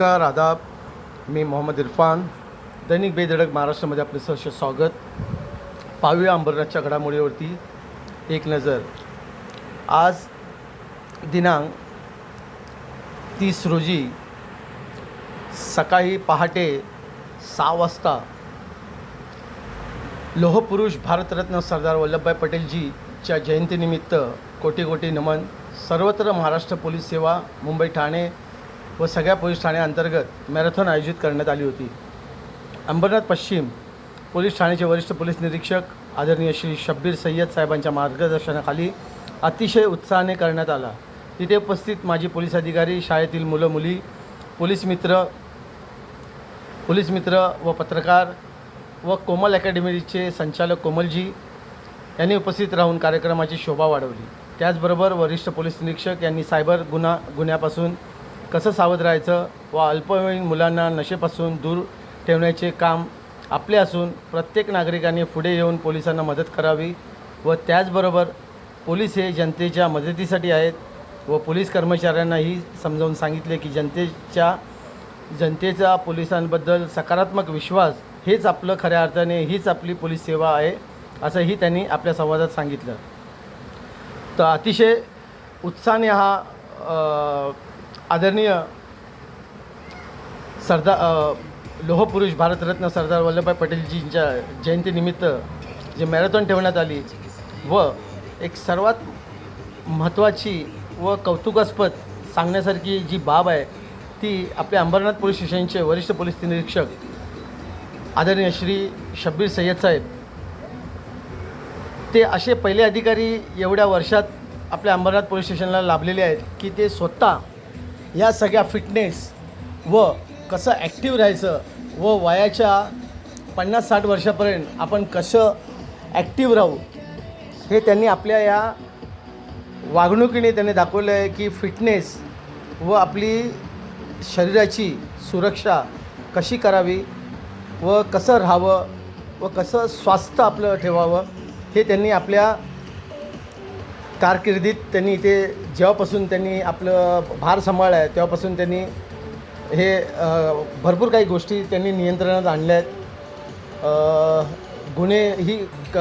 नमस्कार आदाब. मी मोहम्मद इरफान. दैनिक बेधडक महाराष्ट्रामध्ये आपले सहर्ष स्वागत. पाहूया अंबरनाथच्या घडामोडीवरती एक नजर. आज दिनांक तीस रोजी सकाळी पहाटे सहा वाजता लोहपुरुष भारतरत्न सरदार वल्लभभाई पटेलजीच्या जयंतीनिमित्त कोटी कोटी नमन. सर्वत्र महाराष्ट्र पोलीस सेवा मुंबई ठाणे व सगळ्या पोलीस ठाण्याअंतर्गत मॅरेथॉन आयोजित करण्यात आली होती. अंबरनाथ पश्चिम पोलीस ठाण्याचे वरिष्ठ पोलीस निरीक्षक आदरणीय श्री शब्बीर सय्यद साहेबांच्या मार्गदर्शनाखाली अतिशय उत्साहाने करण्यात आला. तिथे उपस्थित माजी पोलीस अधिकारी शाळेतील मुलं मुली पोलीस मित्र पोलीस मित्र व पत्रकार व कोमल अकॅडमीचे संचालक कोमलजी यांनी उपस्थित राहून कार्यक्रमाची शोभा वाढवली. त्याचबरोबर वरिष्ठ पोलीस निरीक्षक यांनी सायबर गुन्हा गुन्ह्यापासून कसं सावध राहायचं व अल्पवयीन मुलांना नशेपासून दूर ठेवण्याचे काम आपले असून प्रत्येक नागरिकाने पुढे येऊन पोलिसांना मदत करावी व त्याचबरोबर पोलीस हे जनतेच्या मदतीसाठी आहेत व पोलीस कर्मचाऱ्यांनाही समजावून सांगितले की जनतेच्या जनतेचा पोलिसांबद्दल सकारात्मक विश्वास हेच आपलं खऱ्या अर्थाने हीच आपली पोलीस सेवा आहे असंही त्यांनी आपल्या संवादात सांगितलं. तर अतिशय उत्साहाने हा आदरणीय सरदार लोहपुरुष भारतरत्न सरदार वल्लभभाई पटेलजींच्या जयंतीनिमित्त जे मॅरेथॉन ठेवण्यात आली व एक सर्वात महत्त्वाची व कौतुकास्पद सांगण्यासारखी जी बाब आहे ती आपल्या अंबरनाथ पोलीस स्टेशनचे वरिष्ठ पोलीस निरीक्षक आदरणीय श्री शब्बीर सय्यद साहेब. ते असे पहिले अधिकारी एवढ्या वर्षात आपल्या अंबरनाथ पोलीस स्टेशनला लाभलेले आहेत की ते स्वतः या सगळ्या फिटनेस व कसं ॲक्टिव्ह राहायचं व वयाच्या पन्नास साठ वर्षापर्यंत आपण कसं ॲक्टिव्ह राहू हे त्यांनी आपल्या या वागणुकीने त्यांनी दाखवलं आहे की फिटनेस व आपली शरीराची सुरक्षा कशी करावी व कसं राहावं व कसं स्वास्थ्य आपलं ठेवावं हे त्यांनी आपल्या कारकिर्दीत त्यांनी इथे जेव्हापासून त्यांनी आपलं भार सांभाळला आहे तेव्हापासून त्यांनी हे भरपूर काही गोष्टी त्यांनी नियंत्रणात आणल्या आहेत. गुन्हे ही क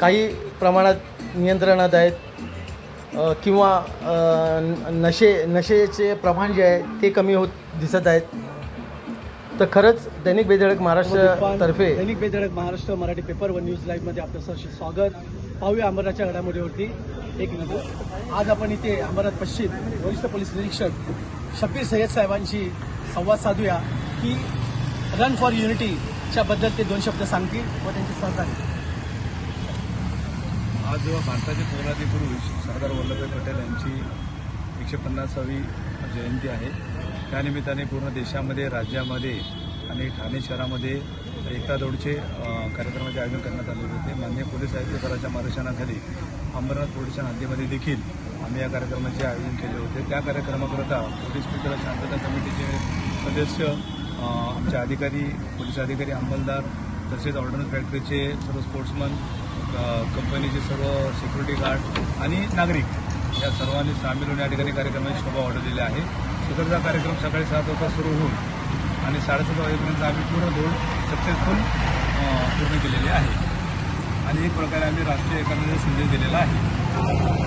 काही प्रमाणात नियंत्रणात आहेत. किंवा नशे नशेचे प्रमाण जे आहे ते कमी होत दिसत आहेत. तर खरंच दैनिक बेधडक महाराष्ट्रातर्फे दैनिक Bedhadak Maharashtra Marathi paper one news लाईव्हमध्ये आपलं सहर्ष स्वागत. पाहूया अंबरनाथच्या घडामोडीवरती. एक नजर. आज आपण इथे अंबरनाथ पश्चिम वरिष्ठ पोलीस निरीक्षक शब्बीर सय्यद साहेबांशी संवाद साधूया की रन फॉर युनिटीच्या बद्दल ते दोन शब्द सांगतील व त्यांचे सहकार्य. आज जेव्हा भारताचे पोलादी पुरुष सरदार वल्लभभाई पटेल यांची एकशे पन्नासावी जयंती आहे. त्यानिमित्ताने पूर्ण देशामध्ये राज्यामध्ये आणि ठाणे शहरामध्ये एकता दौडचे कार्यक्रमाचे आयोजन करण्यात आले होते. मान्य पोलीस आयुक्तकाराच्या मार्गदर्शनाखाली अंबरनाथ पोलिसच्या हद्दीमध्ये देखील आम्ही या कार्यक्रमाचे आयोजन केले होते. त्या कार्यक्रमाकरता पोलीस मित्र शांतता कमिटीचे सदस्य आमचे अधिकारी पोलीस अधिकारी अंमलदार तसेच ऑर्डनन्स फॅक्टरीचे सर्व स्पोर्ट्समन कंपनीचे सर्व सिक्युरिटी गार्ड आणि नागरिक या सर्वांनी सामील होऊन या ठिकाणी कार्यक्रमाची शोभा वाढवलेली आहे. सुखदचा कार्यक्रम सकाळी सात वाजता सुरू होऊन आणि साडेसात वाजेपर्यंत आम्ही पूर्ण दौड सक्सेसफुल पूर्ण केलेली आहे. आणि एक प्रकारे आम्ही राष्ट्रीय एकांना संदेश दिलेला आहे.